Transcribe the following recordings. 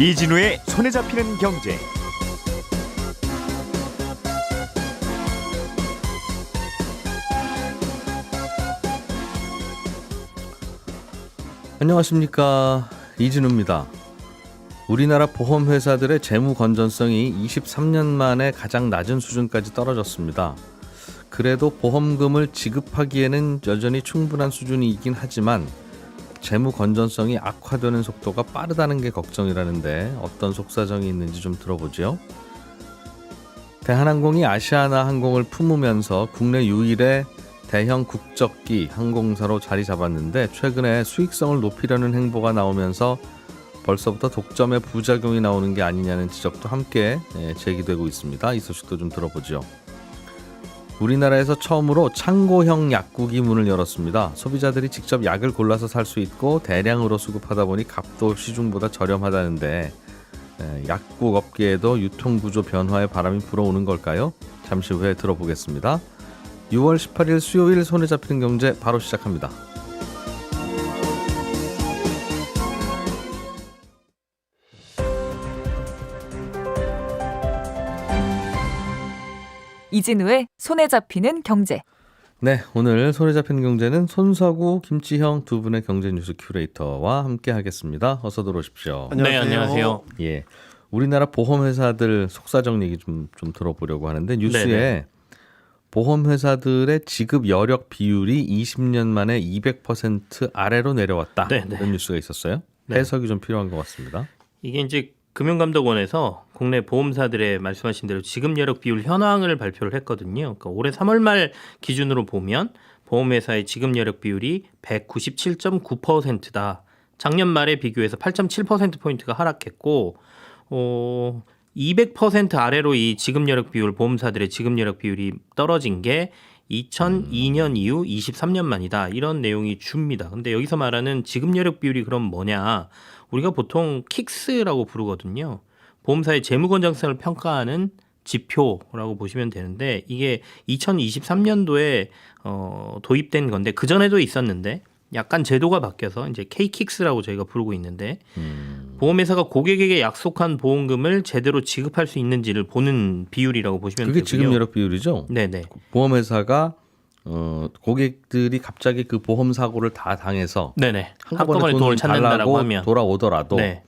이진우의 손에 잡히는 경제. 안녕하십니까 이진우입니다. 우리나라 보험 회사들의 재무 건전성이 23년 만에 가장 낮은 수준까지 떨어졌습니다. 그래도 보험금을 지급하기에는 여전히 충분한 수준이긴 하지만 재무 건전성이 악화되는 속도가 빠르다는 게 걱정이라는데 어떤 속사정이 있는지 좀 들어보죠. 대한항공이 아시아나 항공을 품으면서 국내 유일의 대형 국적기 항공사로 자리 잡았는데 최근에 수익성을 높이려는 행보가 나오면서 벌써부터 독점의 부작용이 나오는 게 아니냐는 지적도 함께 예, 제기되고 있습니다. 이 소식도 좀 들어보죠. 우리나라에서 처음으로 창고형 약국이 문을 열었습니다. 소비자들이 직접 약을 골라서 살 수 있고 대량으로 수급하다 보니 값도 시중보다 저렴하다는데 예, 약국 업계에도 유통구조 변화의 바람이 불어오는 걸까요? 잠시 후에 들어보겠습니다. 6월 18일 수요일 손에 잡히는 경제 바로 시작합니다. 이진우의 손에 잡히는 경제. 네, 오늘 손에 잡히는 경제는 손서구, 김치형 두 분의 경제 뉴스 큐레이터와 함께 하겠습니다. 어서 들어오십시오. 네, 안녕하세요. 예. 우리나라 보험 회사들 속사정 얘기 좀, 좀 들어보려고 하는데 뉴스에 네네. 보험 회사들의 지급 여력 비율이 20년 만에 200% 아래로 내려왔다. 네네. 이런 뉴스가 있었어요. 네. 해석이 좀 필요한 것 같습니다. 이게 이제 금융감독원에서 국내 보험사들의 말씀하신 대로 지급 여력 비율 현황을 발표를 했거든요. 그러니까 올해 3월 말 기준으로 보면 보험회사의 지급 여력 비율이 197.9%다. 작년 말에 비교해서 8.7% 포인트가 하락했고 어 200% 아래로 이 지급 여력 비율 보험사들의 지급 여력 비율이 떨어진 게 2002년 이후 23년 만이다. 이런 내용이 줍니다. 근데 여기서 말하는 지급 여력 비율이 그럼 뭐냐? 우리가 보통 킥스라고 부르거든요. 보험사의 재무 건전성을 평가하는 지표라고 보시면 되는데 이게 2023년도에 어, 도입된 건데 그 전에도 있었는데 약간 제도가 바뀌어서 이제 K킥스라고 저희가 부르고 있는데 음. 보험회사가 고객에게 약속한 보험금을 제대로 지급할 수 있는지를 보는 비율이라고 보시면 그게 되고요. 지급 여력 비율이죠. 네네. 보험회사가 어, 고객들이 갑자기 그 보험 사고를 다 당해서 네네. 한꺼번에 돈을 찾는다라고 하면 돌아오더라도 네.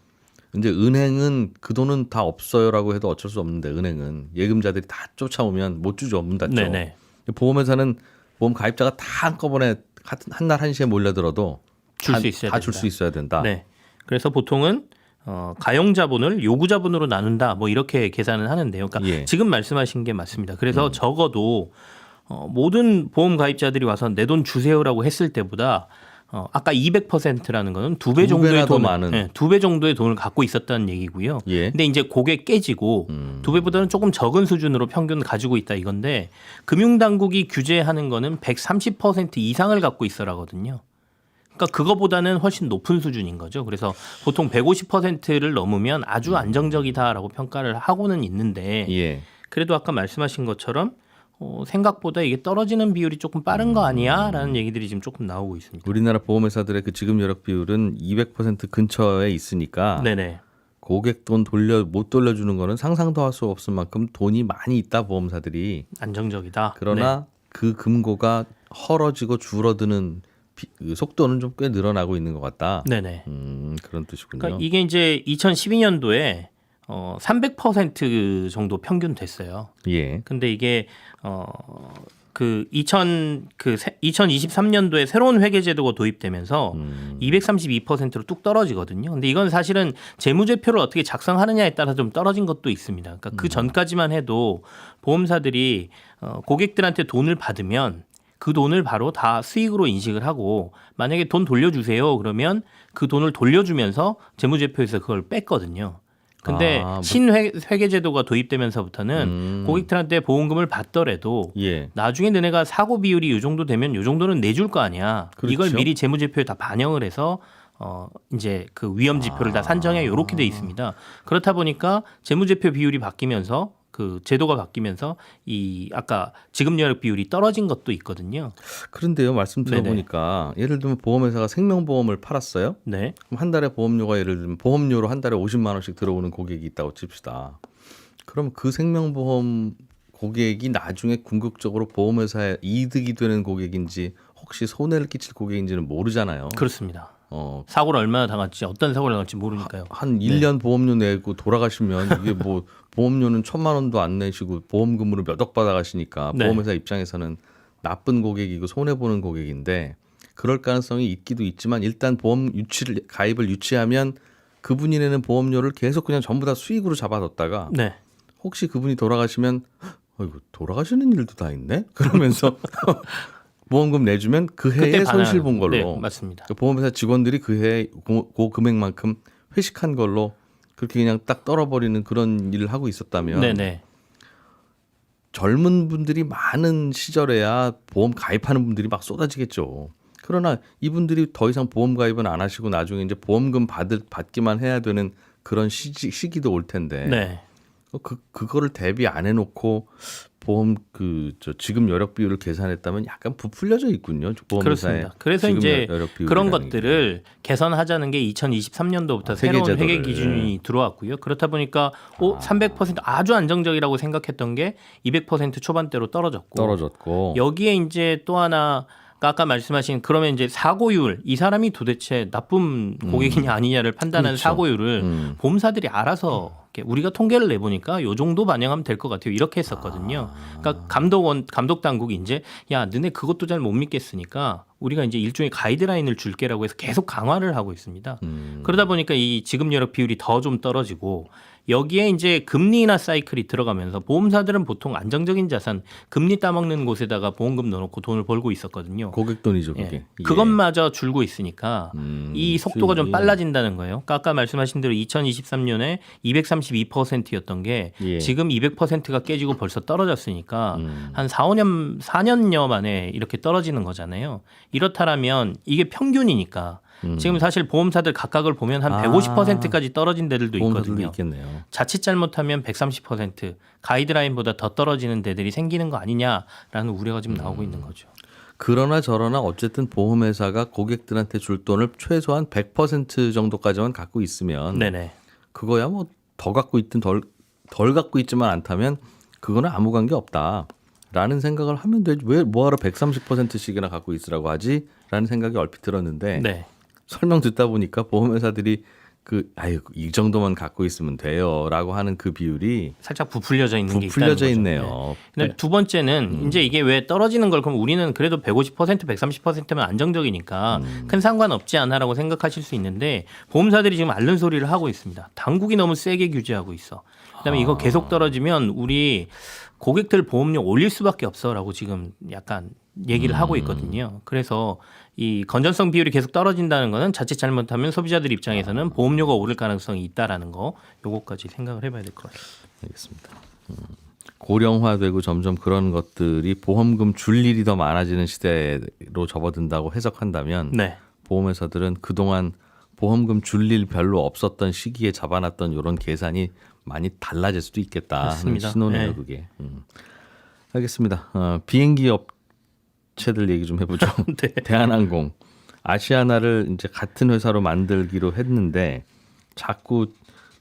이제 은행은 그 돈은 다 없어요라고 해도 어쩔 수 없는데 은행은 예금자들이 다 쫓아오면 못 주죠 문 닫죠. 네네. 보험회사는 보험 가입자가 다 한꺼번에 한날 한시에 몰려들어도 줄 수 있어야 다줄 된다. 수 있어야 된다. 네. 그래서 보통은 어, 가용 자본을 요구 자본으로 나눈다. 뭐 이렇게 계산을 하는데요. 그러니까 예. 음. 지금 말씀하신 게 맞습니다. 그래서 적어도 어, 모든 보험 가입자들이 와서 내 돈 주세요라고 했을 때보다 어, 아까 200%라는 거는 두배두 정도의 돈을 많은. 예, 두배 정도의 돈을 갖고 있었다는 얘기고요. 예. 근데 이제 고게 깨지고 음. 두 배보다는 조금 적은 수준으로 평균 가지고 있다 이건데 금융 당국이 규제하는 거는 130% 이상을 갖고 있어라거든요. 그러니까 그거보다는 훨씬 높은 수준인 거죠. 그래서 보통 150%를 넘으면 아주 안정적이다라고 평가를 하고는 있는데 예. 그래도 아까 말씀하신 것처럼 어, 생각보다 이게 떨어지는 비율이 조금 빠른 거 아니야라는 얘기들이 지금 조금 나오고 있습니다. 우리나라 보험회사들의 그 지급 여력 비율은 200% 근처에 있으니까 네네. 고객 돈 돌려 못 돌려주는 거는 상상도 할 수 없을 만큼 돈이 많이 있다 보험사들이 안정적이다. 그러나 네. 그 금고가 헐어지고 줄어드는 비- 그 속도는 좀 꽤 늘어나고 있는 것 같다. 네. 네네. 음 그런 뜻이군요. 그러니까 이게 이제 2012년도에 어, 300% 정도 평균 됐어요. 예. 근데 이게 어 그 2000, 그 2023년도에 새로운 회계 제도가 도입되면서 음. 232%로 뚝 떨어지거든요. 근데 이건 사실은 재무제표를 어떻게 작성하느냐에 따라 좀 떨어진 것도 있습니다. 그러니까 그 전까지만 해도 보험사들이 어, 고객들한테 돈을 받으면 그 돈을 바로 다 수익으로 인식을 하고 만약에 돈 돌려주세요 그러면 그 돈을 돌려주면서 재무제표에서 그걸 뺐거든요. 근데 아, 뭐- 신회계 제도가 도입되면서부터는 음. 고객들한테 보험금을 받더라도 예. 나중에 너네가 사고 비율이 이 정도 되면 이 정도는 내줄 거 아니야. 그렇죠. 이걸 미리 재무제표에 다 반영을 해서 어 이제 그 위험 지표를 다 산정해 이렇게 돼 있습니다. 그렇다 보니까 재무제표 비율이 바뀌면서 그 제도가 바뀌면서 이 아까 지급 여력 비율이 떨어진 것도 있거든요. 그런데요, 말씀 네네. 들어보니까 예를 들면 보험회사가 생명보험을 팔았어요. 네. 그럼 한 달에 보험료가 예를 들면 보험료로 한 달에 50만 원씩 들어오는 고객이 있다고 칩시다. 그럼 그 생명보험 고객이 나중에 궁극적으로 보험회사에 이득이 되는 고객인지 혹시 손해를 끼칠 고객인지는 모르잖아요. 그렇습니다. 어, 사고를 얼마나 당할지 어떤 사고를 당할지 모르니까요. 한 1년 보험료 내고 돌아가시면 이게 뭐 보험료는 천만 원도 안 내시고 보험금으로 몇 억 받아가시니까 네. 보험회사 입장에서는 나쁜 고객이고 손해 보는 고객인데 그럴 가능성이 있기도 있지만 일단 보험 유치를 가입을 유치하면 그분이 내는 보험료를 계속 그냥 전부 다 수익으로 잡아뒀다가 네. 혹시 그분이 돌아가시면 어이구 돌아가시는 일도 다 있네 그러면서 보험금 내주면 그 해에 손실 본 걸로 네, 맞습니다. 그 보험회사 직원들이 그 해에 그, 그 금액만큼 회식한 걸로 그렇게 그냥 딱 떨어버리는 그런 일을 하고 있었다면 네, 네. 젊은 분들이 많은 시절에야 보험 가입하는 분들이 막 쏟아지겠죠. 그러나 이분들이 더 이상 보험 가입은 안 하시고 나중에 이제 보험금 받을 받기만 해야 되는 그런 시기, 시기도 올 텐데 네. 그 그거를 대비 안 해놓고 보험 그 저 지금 여력 비율을 계산했다면 약간 부풀려져 있군요. 그렇습니다. 그래서 이제 그런 게. 것들을 개선하자는 게 2023년도부터 아, 새로운 회계 제도를. 기준이 들어왔고요. 그렇다 보니까 오, 300% 아주 안정적이라고 생각했던 게 200% 초반대로 떨어졌고 떨어졌고 여기에 이제 또 하나 아까 말씀하신 그러면 이제 사고율 이 사람이 도대체 나쁜 고객이냐 아니냐를 판단하는 그렇죠. 사고율을 음. 보험사들이 알아서 이렇게 우리가 통계를 내보니까 요 정도 반영하면 될 것 같아요. 이렇게 했었거든요. 그러니까 감독원 감독 당국이 이제 야 너네 그것도 잘 못 믿겠으니까 우리가 이제 일종의 가이드라인을 줄게라고 해서 계속 강화를 하고 있습니다. 음. 그러다 보니까 이 지급 여력 비율이 더 좀 떨어지고 여기에 이제 금리 인하 사이클이 들어가면서 보험사들은 보통 안정적인 자산 금리 따먹는 곳에다가 보험금 넣어놓고 돈을 벌고 있었거든요. 고객 돈이죠, 예. 그게. 예. 그것마저 줄고 있으니까 음, 이 속도가 좀 수익이. 빨라진다는 거예요. 아까 말씀하신 대로 2023년에 232%였던 게 예. 지금 200%가 깨지고 벌써 떨어졌으니까 음. 한 4, 5년 4년여 만에 이렇게 떨어지는 거잖아요. 이렇다라면 이게 평균이니까 음. 지금 사실 보험사들 각각을 보면 한 아. 150%까지 떨어진 데들도 있거든요. 있겠네요. 자칫 잘못하면 130% 가이드라인보다 더 떨어지는 데들이 생기는 거 아니냐라는 우려가 지금 나오고 있는 거죠. 그러나 저러나 어쨌든 보험회사가 고객들한테 줄 돈을 최소한 100% 정도까지만 갖고 있으면 네네. 그거야 뭐 더 갖고 있든 덜, 덜 갖고 있지만 않다면 그거는 아무 관계 없다 라는 생각을 하면 되지 왜 뭐하러 130%씩이나 갖고 있으라고 하지 라는 생각이 얼핏 들었는데 네. 설명 듣다 보니까 보험회사들이 그 아유 이 정도만 갖고 있으면 돼요라고 하는 그 비율이 살짝 부풀려져 있는 게 부풀려져 거죠. 네. 있네요. 근데 두 번째는 이제 이게 왜 떨어지는 걸 그럼 우리는 그래도 150% 130%면 안정적이니까 큰 상관없지 않아라고 생각하실 수 있는데 보험사들이 지금 앓는 소리를 하고 있습니다. 당국이 너무 세게 규제하고 있어. 그다음에 이거 계속 떨어지면 우리 고객들 보험료 올릴 수밖에 없어라고 지금 약간 얘기를 하고 있거든요. 그래서 이 건전성 비율이 계속 떨어진다는 거는 자칫 잘못하면 소비자들 입장에서는 보험료가 오를 가능성이 있다라는 거 요거까지 생각을 해봐야 될 것 같아요. 알겠습니다. 음, 고령화되고 점점 그런 것들이 보험금 줄 일이 더 많아지는 시대로 접어든다고 해석한다면 네. 보험회사들은 그동안 보험금 줄 일 별로 없었던 시기에 잡아놨던 이런 계산이 많이 달라질 수도 있겠다 하는 맞습니다. 신호네요 네. 그게. 음. 알겠습니다. 어, 비행기 업체들 얘기 좀 해보죠. 네. 대한항공 아시아나를 이제 같은 회사로 만들기로 했는데 자꾸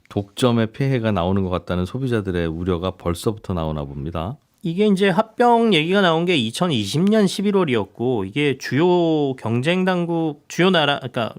독점의 폐해가 나오는 것 같다는 소비자들의 우려가 벌써부터 나오나 봅니다. 이게 이제 합병 얘기가 나온 게 2020년 11월이었고 이게 주요 경쟁 당국 주요 나라 그러니까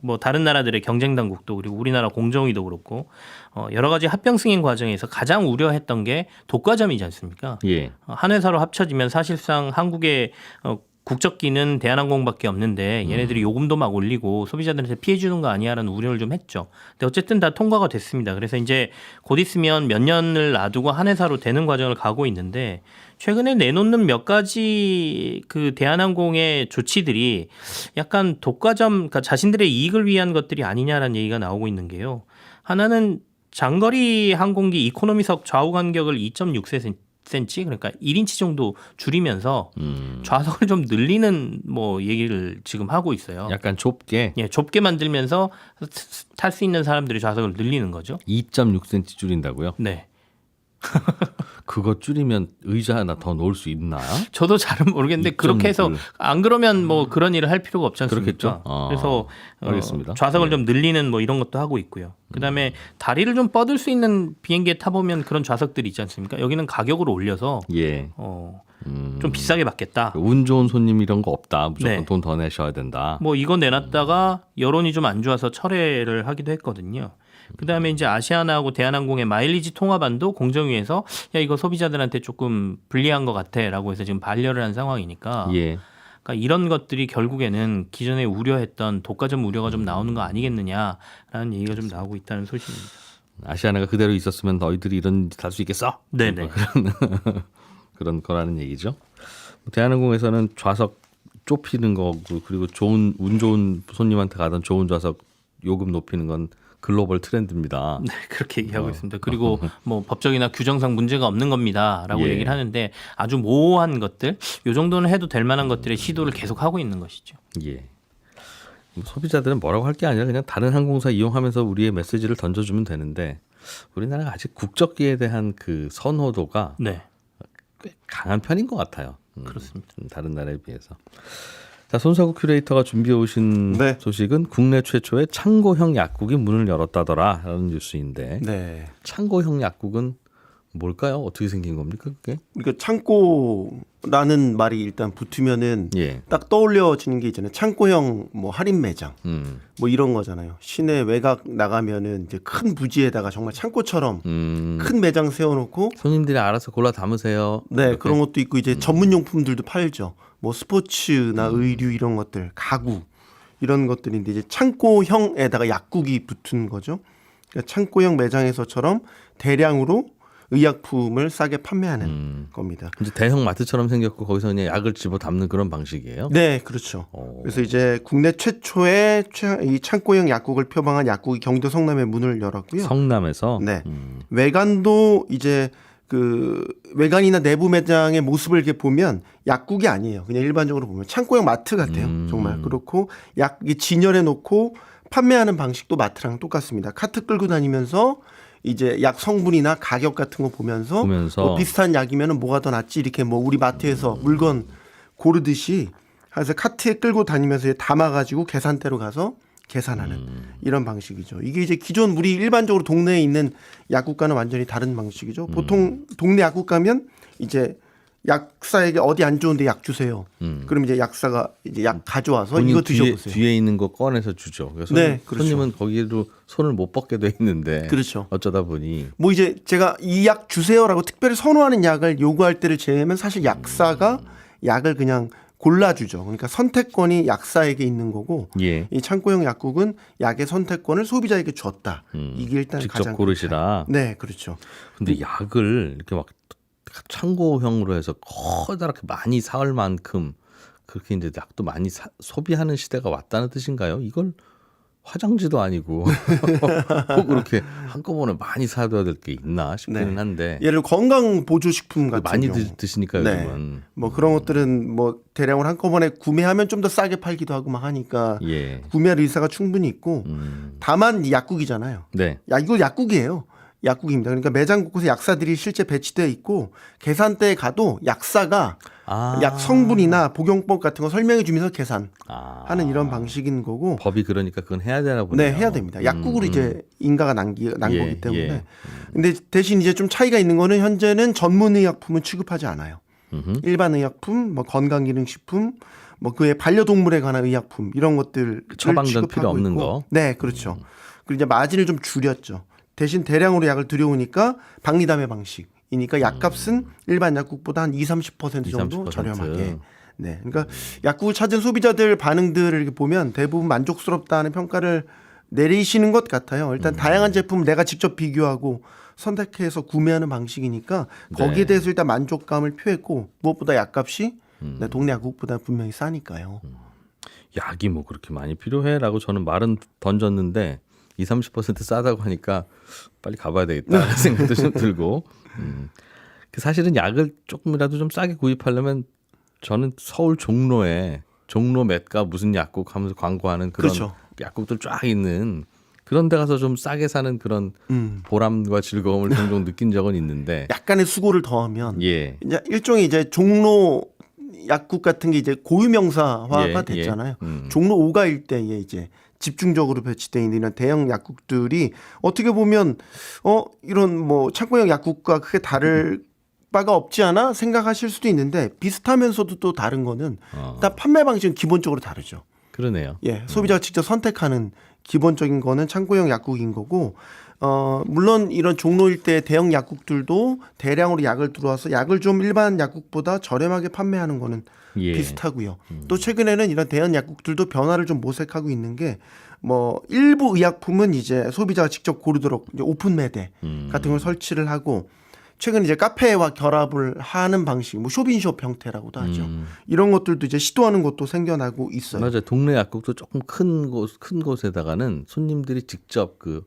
뭐 다른 나라들의 경쟁 당국도 그리고 우리나라 공정위도 그렇고 어 여러 가지 합병 승인 과정에서 가장 우려했던 게 독과점이지 않습니까? 예. 어, 한 회사로 합쳐지면 사실상 한국의 어, 국적기는 대한항공밖에 없는데 얘네들이 요금도 막 올리고 소비자들한테 피해 주는 거 아니야라는 우려를 좀 했죠. 근데 어쨌든 다 통과가 됐습니다. 그래서 이제 곧 있으면 몇 년을 놔두고 한 회사로 되는 과정을 가고 있는데 최근에 내놓는 몇 가지 그 대한항공의 조치들이 약간 독과점, 그러니까 자신들의 이익을 위한 것들이 아니냐라는 얘기가 나오고 있는 게요. 하나는 장거리 항공기 이코노미석 좌우 간격을 2.6cm 그러니까 1인치 정도 줄이면서 음. 좌석을 좀 늘리는 뭐 얘기를 지금 하고 있어요. 약간 좁게 예, 좁게 만들면서 탈 수 있는 사람들의 좌석을 늘리는 거죠. 2.6cm 줄인다고요? 네. 그거 줄이면 의자 하나 더 놓을 수 있나? 저도 잘은 모르겠는데 그렇게 해서 2.9. 안 그러면 뭐 그런 일을 할 필요가 없지 않습니까? 그렇겠죠. 아, 그래서 어, 알겠습니다. 좌석을 네. 좀 늘리는 뭐 이런 것도 하고 있고요. 그다음에 다리를 좀 뻗을 수 있는 비행기에 타보면 그런 좌석들이 있지 않습니까? 여기는 가격을 올려서 예. 어, 음. 좀 비싸게 받겠다. 운 좋은 손님 이런 거 없다. 무조건 네. 돈더 내셔야 된다. 뭐 이거 내놨다가 여론이 좀 안 좋아서 철회를 하기도 했거든요. 그다음에 이제 아시아나하고 대한항공의 마일리지 통화반도 공정위에서 야 이거 소비자들한테 조금 불리한 것 같아라고 해서 지금 반려를 한 상황이니까 예. 그러니까 이런 것들이 결국에는 기존에 우려했던 독과점 우려가 좀 나오는 거 아니겠느냐라는 얘기가 좀 나오고 있다는 소식입니다. 아시아나가 그대로 있었으면 너희들이 이런 짓 할 수 있겠어? 네네. 그런 거라는 얘기죠. 대한항공에서는 좌석 좁히는 거고 그리고 좋은 운 좋은 손님한테 가던 좋은 좌석 요금 높이는 건 글로벌 트렌드입니다. 네, 그렇게 얘기하고 있습니다. 그리고 뭐 법적이나 규정상 문제가 없는 겁니다라고 예. 얘기를 하는데 아주 모호한 것들, 요 정도는 해도 될 만한 것들의 시도를 계속 하고 있는 것이죠. 예. 뭐 소비자들은 뭐라고 할 게 아니라 그냥 다른 항공사 이용하면서 우리의 메시지를 던져주면 되는데 우리나라가 아직 국적기에 대한 그 선호도가 네, 꽤 강한 편인 것 같아요. 음, 그렇습니다. 음, 다른 나라에 비해서. 자 손사구 큐레이터가 준비해 오신 네. 소식은 국내 최초의 창고형 약국이 문을 열었다더라라는 뉴스인데 네. 창고형 약국은 뭘까요? 어떻게 생긴 겁니까 그게? 그러니까 창고라는 말이 일단 붙으면은 예. 딱 떠올려지는 게 있잖아요. 창고형 뭐 할인 매장 음. 뭐 이런 거잖아요. 시내 외곽 나가면은 이제 큰 부지에다가 정말 창고처럼 음. 큰 매장 세워놓고 손님들이 알아서 골라 담으세요. 네 이렇게. 그런 것도 있고 이제 전문 용품들도 팔죠. 뭐 스포츠나 음. 의류 이런 것들, 가구 이런 것들인데 이제 창고형에다가 약국이 붙은 거죠. 그러니까 창고형 매장에서처럼 대량으로 의약품을 싸게 판매하는 음. 겁니다. 이제 대형 마트처럼 생겼고 거기서 그냥 약을 집어 담는 그런 방식이에요. 네, 그렇죠. 오. 그래서 이제 국내 최초의 최- 이 창고형 약국을 표방한 약국이 경기도 성남에 문을 열었고요. 성남에서 네. 음. 외관도 이제 그 외관이나 내부 매장의 모습을 이렇게 보면 약국이 아니에요. 그냥 일반적으로 보면 창고형 마트 같아요. 음. 정말 그렇고 약이 진열해 놓고 판매하는 방식도 마트랑 똑같습니다. 카트 끌고 다니면서 이제 약 성분이나 가격 같은 거 보면서, 보면서. 뭐 비슷한 약이면은 뭐가 더 낫지 이렇게 뭐 우리 마트에서 물건 고르듯이 그래서 카트에 끌고 다니면서 담아 가지고 계산대로 가서 계산하는 음. 이런 방식이죠. 이게 이제 기존 우리 일반적으로 동네에 있는 약국과는 완전히 다른 방식이죠. 음. 보통 동네 약국 가면 이제 약사에게 어디 안 좋은데 약 주세요. 음. 그럼 이제 약사가 이제 약 가져와서 본인 이거 뒤에, 드셔보세요. 뒤에 있는 거 꺼내서 주죠. 그래서 네, 그렇죠. 손님은 거기로 손을 못 뻗게 돼 있는데 그렇죠. 어쩌다 보니 뭐 이제 제가 이 약 주세요라고 특별히 선호하는 약을 요구할 때를 제외하면 사실 약사가 약을 그냥 골라주죠. 그러니까 선택권이 약사에게 있는 거고 예 이 창고형 약국은 약의 선택권을 소비자에게 줬다. 음, 이게 일단 직접 가장 고르시라. 네, 그렇죠. 근데 약을 이렇게 막 창고형으로 해서 커다랗게 많이 사올 만큼 그렇게 이제 약도 많이 사- 소비하는 시대가 왔다는 뜻인가요? 이걸 화장지도 아니고 꼭 그렇게 한꺼번에 많이 사둬야 될 게 있나 싶기는 네. 한데 예를 건강 보조 식품 같은 많이 경우. 드, 드시니까 네. 요즘은 뭐 그런 것들은 뭐 대량으로 한꺼번에 구매하면 좀 더 싸게 팔기도 하고 막 하니까 예 구매할 의사가 충분히 있고 음, 다만 이 약국이잖아요. 네 야 이거 약국이에요. 약국입니다. 그러니까 매장 곳곳에 약사들이 실제 배치되어 있고 계산대에 가도 약사가 아. 약 성분이나 복용법 같은 거 설명해 주면서 계산하는 아. 이런 방식인 거고 법이 그러니까 그건 해야 되나 보네요. 네, 해야 됩니다. 약국으로 음, 이제 인가가 난기, 난 예, 거기 때문에. 예. 근데 대신 이제 좀 차이가 있는 거는 현재는 전문 의약품은 취급하지 않아요. 음흠. 일반 의약품, 뭐 건강 기능 식품, 뭐 그의 반려동물에 관한 의약품 이런 것들 처방전 필요 없는 거. 네, 그렇죠. 그리고 이제 마진을 좀 줄였죠. 대신 대량으로 약을 들여오니까 박리담의 방식이니까 약값은 일반 약국보다 한 2, 30% 2, 정도 30%. 저렴하게. 네, 그러니까 약국을 찾은 소비자들 반응들을 이렇게 보면 대부분 만족스럽다는 평가를 내리시는 것 같아요. 음. 일단 다양한 제품 내가 직접 비교하고 선택해서 구매하는 방식이니까 거기에 네. 대해서 일단 만족감을 표했고 무엇보다 약값이 음. 네, 동네 약국보다 분명히 싸니까요. 약이 뭐 그렇게 많이 필요해라고 저는 말은 던졌는데 2, 30% 싸다고 하니까 빨리 가봐야 되겠다 생각도 좀 들고 음. 그 사실은 약을 조금이라도 좀 싸게 구입하려면 저는 서울 종로에 종로 맷가 무슨 약국 하면서 광고하는 그런 그렇죠. 약국들 쫙 있는 그런 데 가서 좀 싸게 사는 그런 음. 보람과 즐거움을 종종 느낀 적은 있는데 약간의 수고를 더하면 예. 이제 일종의 이제 종로 약국 같은 게 이제 고유명사화가 예, 됐잖아요. 예. 음. 종로 5가 일대에 이제 집중적으로 배치되어 있는 이런 대형 약국들이 어떻게 보면 어 이런 뭐 창고형 약국과 크게 다를 바가 없지 않아 생각하실 수도 있는데 비슷하면서도 또 다른 거는 어, 일단 판매 방식은 기본적으로 다르죠. 그러네요. 예, 소비자가 직접 선택하는 기본적인 거는 창고형 약국인 거고, 어, 물론 이런 종로 일대 대형 약국들도 대량으로 약을 들어와서 약을 좀 일반 약국보다 저렴하게 판매하는 거는 예. 비슷하고요. 또 최근에는 이런 대형 약국들도 변화를 좀 모색하고 있는 게, 뭐, 일부 의약품은 이제 소비자가 직접 고르도록 이제 오픈 매대 음. 같은 걸 설치를 하고, 최근 이제 카페와 결합을 하는 방식, 뭐 쇼빈숍 형태라고도 하죠. 음. 이런 것들도 이제 시도하는 것도 생겨나고 있어요. 맞아요. 동네 약국도 조금 큰 곳, 큰 곳에다가는 손님들이 직접 그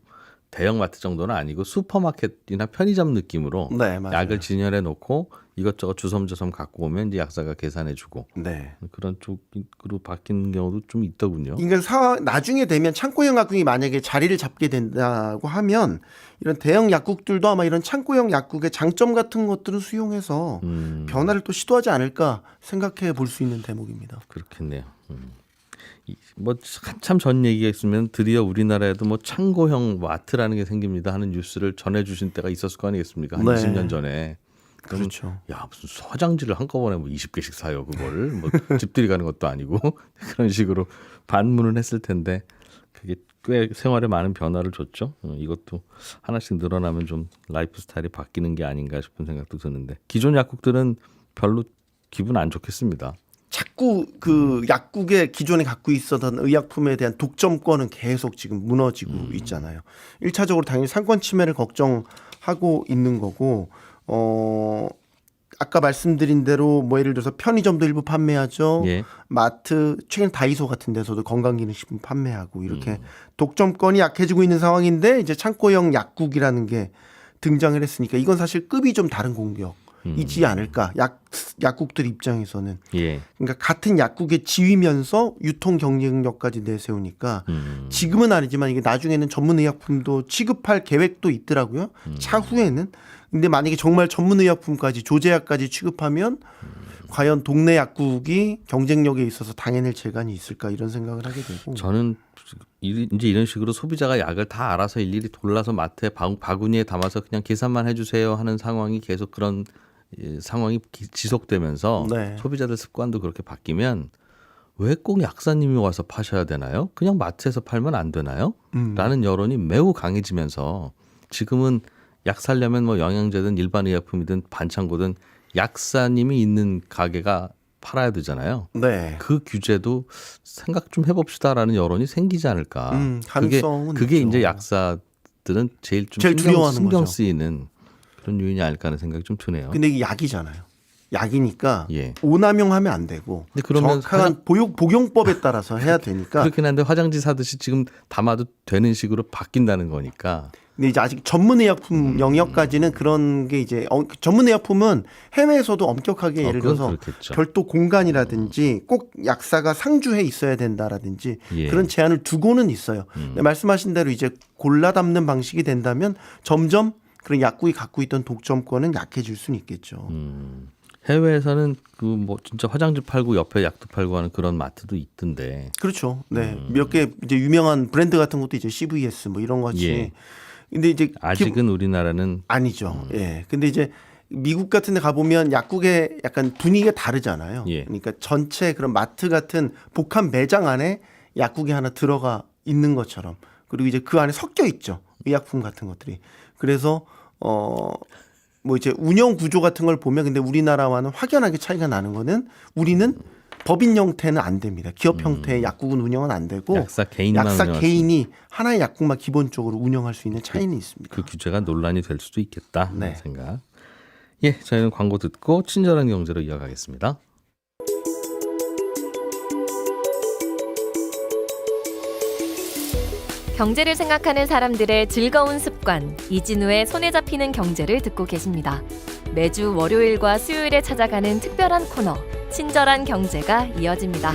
대형마트 정도는 아니고 슈퍼마켓이나 편의점 느낌으로 네. 약을 진열해 놓고 이것저것 주섬주섬 갖고 오면 이제 약사가 계산해 주고 네. 그런 쪽으로 바뀌는 경우도 좀 있더군요. 그러니까 사, 나중에 되면 창고형 약국이 만약에 자리를 잡게 된다고 하면 이런 대형 약국들도 아마 이런 창고형 약국의 장점 같은 것들을 수용해서 음, 변화를 또 시도하지 않을까 생각해 볼 수 있는 대목입니다. 그렇겠네요. 음. 이- 뭐 한참 전 얘기가 있으면 드디어 우리나라에도 뭐 창고형 마트라는 게 생깁니다 하는 뉴스를 전해주신 때가 있었을 거 아니겠습니까? 한 네. 20년 전에. 그렇죠. 야 무슨 화장지를 한꺼번에 뭐 20개씩 사요 그걸 뭐 집들이 가는 것도 아니고 그런 식으로 반문을 했을 텐데 그게 꽤 생활에 많은 변화를 줬죠. 어, 이것도 하나씩 늘어나면 좀 라이프 스타일이 바뀌는 게 아닌가 싶은 생각도 드는데 기존 약국들은 별로 기분 안 좋겠습니다. 자꾸 그 약국에 기존에 갖고 있었던 의약품에 대한 독점권은 계속 지금 무너지고 있잖아요. 일차적으로 당연히 상권 침해를 걱정하고 있는 거고 어 아까 말씀드린 대로 뭐 예를 들어서 편의점도 일부 판매하죠. 예. 마트 최근 다이소 같은 데서도 건강기능식품 판매하고 이렇게 독점권이 약해지고 있는 상황인데 이제 창고형 약국이라는 게 등장을 했으니까 이건 사실 급이 좀 다른 공격 이지 않을까. 약 약국들 입장에서는. 예. 그러니까 같은 약국의 지위면서 유통 경쟁력까지 내세우니까 음. 지금은 아니지만 이게 나중에는 전문 의약품도 취급할 계획도 있더라고요. 차후에는. 근데 만약에 정말 전문 의약품까지 조제약까지 취급하면 과연 동네 약국이 경쟁력에 있어서 당해낼 재간이 있을까 이런 생각을 하게 되고. 저는 이- 이제 이런 식으로 소비자가 약을 다 알아서 일일이 골라서 마트에 바, 바구니에 담아서 그냥 계산만 해주세요 하는 상황이 계속 그런 예, 상황이 기- 지속되면서 네. 소비자들 습관도 그렇게 바뀌면 왜 꼭 약사님이 와서 파셔야 되나요? 그냥 마트에서 팔면 안 되나요? 음. 라는 여론이 매우 강해지면서 지금은 약 살려면 뭐 영양제든 일반 의약품이든 반창고든 약사님이 있는 가게가 팔아야 되잖아요. 네. 그 규제도 생각 좀 해봅시다라는 여론이 생기지 않을까. 음, 그게 그게 있죠. 이제 약사들은 제일 좀 제일 신경, 두려워하는 신경 거죠. 쓰이는 그런 요인이 아닐까 하는 생각이 좀 드네요. 근데 이게 약이잖아요. 약이니까 예. 오남용하면 안 되고 근데 그러면 정확한 복용, 복용법에 따라서 해야 되니까 그렇긴 한데 화장지 사듯이 지금 담아도 되는 식으로 바뀐다는 거니까. 근데 이제 아직 전문의약품 음. 영역까지는 그런 게 이제 어, 전문의약품은 해외에서도 엄격하게 어, 예를 들어서 그렇겠죠. 별도 공간이라든지 꼭 약사가 상주해 있어야 된다라든지 예. 음. 그런 제한을 두고는 있어요. 근데 말씀하신 대로 이제 골라 담는 방식이 된다면 점점 그런 약국이 갖고 있던 독점권은 약해질 수는 있겠죠. 음. 해외에서는 그 뭐 진짜 화장지 팔고 옆에 약도 팔고 하는 그런 마트도 있던데. 그렇죠. 네. 음. 몇개 이제 유명한 브랜드 같은 것도 이제 CVS 뭐 이런 것이 예. 근데 이제 기- 아직은 우리나라는 아니죠. 음. 예. 근데 이제 미국 같은 데 가 보면 약국의 약간 분위기가 다르잖아요. 예. 그러니까 전체 그런 마트 같은 복합 매장 안에 약국이 하나 들어가 있는 것처럼 그리고 이제 그 안에 섞여 있죠. 의약품 같은 것들이. 그래서 어, 뭐 이제 운영 구조 같은 걸 보면 근데 우리나라와는 확연하게 차이가 나는 거는 우리는 법인 형태는 안 됩니다. 기업 형태의 약국은 운영은 안 되고 음. 약사 약사 개인이 하나의 약국만 기본적으로 운영할 수 있는 차이는 있습니다. 그 규제가 논란이 될 수도 있겠다 네. 생각. 예, 저희는 광고 듣고 친절한 경제로 이어가겠습니다. 경제를 생각하는 사람들의 즐거운 습관 이진우의 손에 잡히는 경제를 듣고 계십니다. 매주 월요일과 수요일에 찾아가는 특별한 코너 친절한 경제가 이어집니다.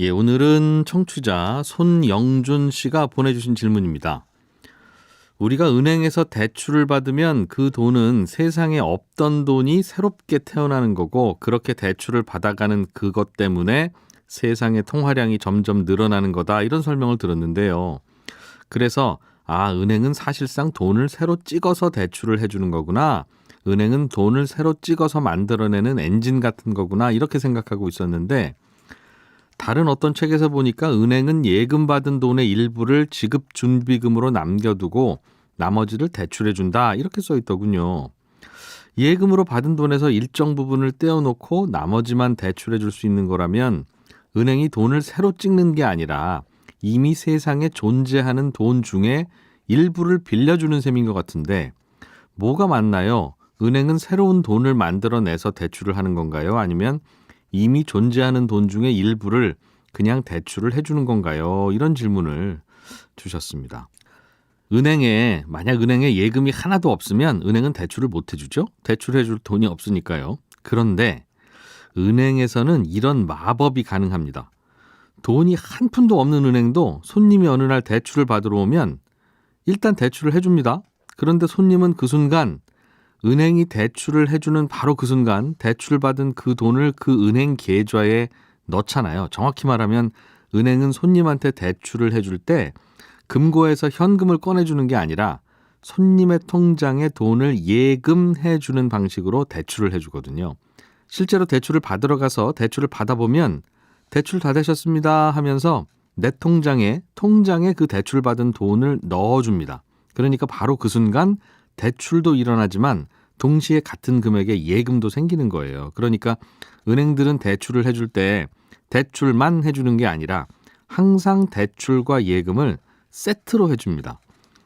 예, 오늘은 청취자 손영준 씨가 보내주신 질문입니다. 우리가 은행에서 대출을 받으면 그 돈은 세상에 없던 돈이 새롭게 태어나는 거고 그렇게 대출을 받아가는 그것 때문에 세상의 통화량이 점점 늘어나는 거다 이런 설명을 들었는데요. 그래서 아, 은행은 사실상 돈을 새로 찍어서 대출을 해주는 거구나. 은행은 돈을 새로 찍어서 만들어내는 엔진 같은 거구나. 이렇게 생각하고 있었는데 다른 어떤 책에서 보니까 은행은 예금 받은 돈의 일부를 지급 준비금으로 남겨두고 나머지를 대출해 준다. 이렇게 써 있더군요. 예금으로 받은 돈에서 일정 부분을 떼어놓고 나머지만 대출해 줄 수 있는 거라면 은행이 돈을 새로 찍는 게 아니라 이미 세상에 존재하는 돈 중에 일부를 빌려주는 셈인 것 같은데 뭐가 맞나요? 은행은 새로운 돈을 만들어내서 대출을 하는 건가요? 아니면 이미 존재하는 돈 중에 일부를 그냥 대출을 해주는 건가요? 이런 질문을 주셨습니다. 은행에 만약 은행에 예금이 하나도 없으면 은행은 대출을 못 해주죠. 대출해줄 돈이 없으니까요. 그런데 은행에서는 이런 마법이 가능합니다. 돈이 한 푼도 없는 은행도 손님이 어느 날 대출을 받으러 오면 일단 대출을 해줍니다. 그런데 손님은 그 순간 은행이 대출을 해주는 바로 그 순간 대출 받은 그 돈을 그 은행 계좌에 넣잖아요. 정확히 말하면 은행은 손님한테 대출을 해줄 때 금고에서 현금을 꺼내주는 게 아니라 손님의 통장에 돈을 예금해 주는 방식으로 대출을 해주거든요. 실제로 대출을 받으러 가서 대출을 받아보면 대출 다 되셨습니다 하면서 내 통장에 통장에 그 대출 받은 돈을 넣어줍니다. 그러니까 바로 그 순간 대출도 일어나지만 동시에 같은 금액의 예금도 생기는 거예요. 그러니까 은행들은 대출을 해줄 때 대출만 해주는 게 아니라 항상 대출과 예금을 세트로 해줍니다.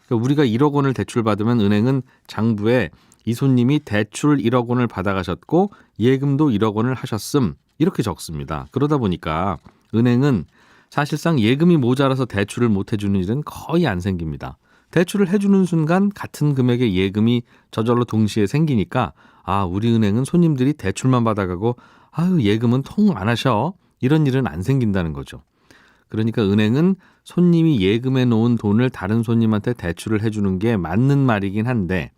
그러니까 우리가 1억 원을 대출 받으면 은행은 장부에 이 손님이 대출 1억 원을 받아가셨고 예금도 1억 원을 하셨음 이렇게 적습니다. 그러다 보니까 은행은 사실상 예금이 모자라서 대출을 못 해주는 일은 거의 안 생깁니다. 대출을 해주는 순간 같은 금액의 예금이 저절로 동시에 생기니까 아 우리 은행은 손님들이 대출만 받아가고 아유 예금은 통 안 하셔 이런 일은 안 생긴다는 거죠. 그러니까 은행은 손님이 예금해 놓은 돈을 다른 손님한테 대출을 해주는 게 맞는 말이긴 한데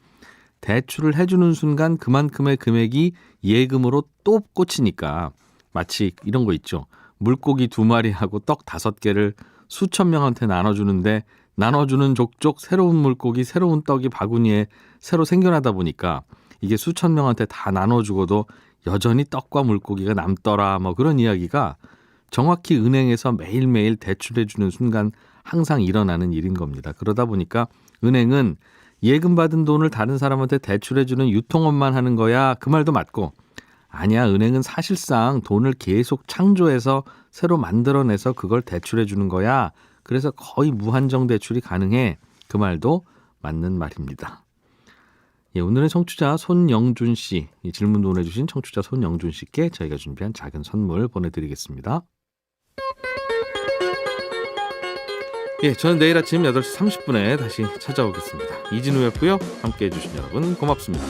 대출을 해주는 순간 그만큼의 금액이 예금으로 또 꽂히니까 마치 이런 거 있죠. 물고기 두 마리하고 떡 다섯 개를 수천 명한테 나눠주는데 나눠주는 족족 새로운 물고기, 새로운 떡이 바구니에 새로 생겨나다 보니까 이게 수천 명한테 다 나눠주고도 여전히 떡과 물고기가 남더라 뭐 그런 이야기가 정확히 은행에서 매일매일 대출해주는 순간 항상 일어나는 일인 겁니다. 그러다 보니까 은행은 예금 받은 돈을 다른 사람한테 대출해주는 유통업만 하는 거야. 그 말도 맞고. 아니야 은행은 사실상 돈을 계속 창조해서 새로 만들어내서 그걸 대출해주는 거야. 그래서 거의 무한정 대출이 가능해. 그 말도 맞는 말입니다. 예, 오늘은 청취자 손영준 씨, 이 질문 보내주신 청취자 손영준 씨께 저희가 준비한 작은 선물 보내드리겠습니다. 예, 저는 내일 아침 8시 30분에 다시 찾아오겠습니다. 이진우였고요. 함께 해 주신 여러분 고맙습니다.